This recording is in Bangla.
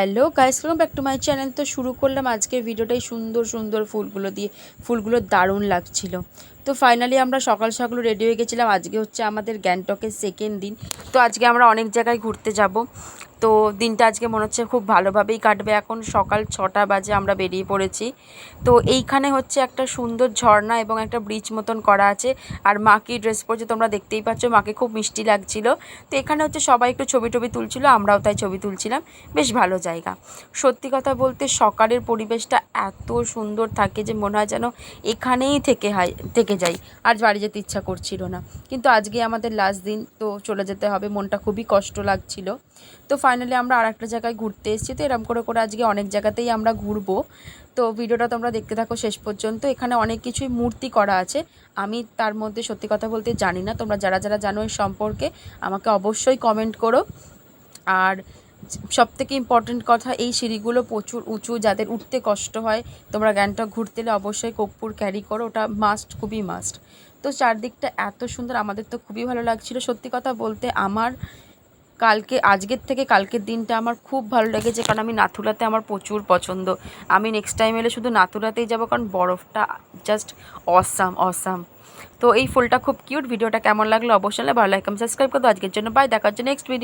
Hello guys welcome back to my channel তো শুরু করলাম আজকের ভিডিওটাই সুন্দর সুন্দর ফুলগুলো দিয়ে, ফুলগুলো দারুণ লাগছিল। তো ফাইনালি আমরা সকাল সকাল রেডি হয়ে গেছিলাম। আজকে হচ্ছে আমাদের গ্যাংটকের সেকেন্ড দিন। তো আজকে আমরা অনেক জায়গায় ঘুরতে যাব। তো দিনটা আজকে মনে হচ্ছে খুব ভালোভাবেই কাটবে। এখন সকাল ছটা বাজে আমরা বেরিয়ে পড়েছি। তো এইখানে হচ্ছে একটা সুন্দর ঝর্ণা এবং একটা ব্রিজ মতন করা আছে। আর মাকে ড্রেস পরছে তোমরা দেখতেই পাচ্ছ, মাকে খুব মিষ্টি লাগছিল। তো এখানে হচ্ছে সবাই একটু ছবি টবি তুলছিল, আমরাও তাই ছবি তুলছিলাম। বেশ ভালো জায়গা। সত্যি কথা বলতে সকালের পরিবেশটা এত সুন্দর থাকে যে মনে হয় যেন এখানেই থেকে হয়, থেকে যাই আর বাড়ি যেতে ইচ্ছা করছিল না। কিন্তু আজকে আমাদের লাস্ট দিন তো চলে যেতে হবে, মনটা খুবই কষ্ট লাগছিল। তো ফাইনালি আমরা আর একটা জায়গায় ঘুরতে এসেছি, তো এরকম করে করে আজকে অনেক জায়গাতেই আমরা ঘুরবো। তো ভিডিওটা তোমরা দেখতে থাকো শেষ পর্যন্ত, এখানে অনেক কিছুই মূর্তি করা আছে। আমি তার মধ্যে সত্যি কথা বলতে জানি না, তোমরা যারা যারা জানো এই সম্পর্কে, আমাকে অবশ্যই কমেন্ট করো। আর সব থেকে ইম্পর্টেন্ট কথা এই সিঁড়িগুলো প্রচুর উঁচু, যাদের উঠতে কষ্ট হয়, তোমরা গ্যাংটক ঘুরতে এলে অবশ্যই কর্পূর ক্যারি করো, ওটা মাস্ট খুবই মাস্ট তো চারদিকটা এত সুন্দর, আমাদের তো খুবই ভালো লাগছিল। সত্যি কথা বলতে আমার কালকে, আজকের থেকে কালকের দিনটা আমার খুব ভালো লেগেছে, কারণ আমি নাথুলাতে আমার প্রচুর পছন্দ। আমি নেক্সট টাইম এলে শুধু নাথুলাতেই যাব, কারণ বরফটা জাস্ট অসাম অসাম তো এই ফুলটা খুব কিউট ভিডিওটা কেমন লাগল অবশ্যই ভালো লাইক সাবস্ক্রাইব করো আজকের জন্য বাই দেখার জন্য নেক্সট ভিডিও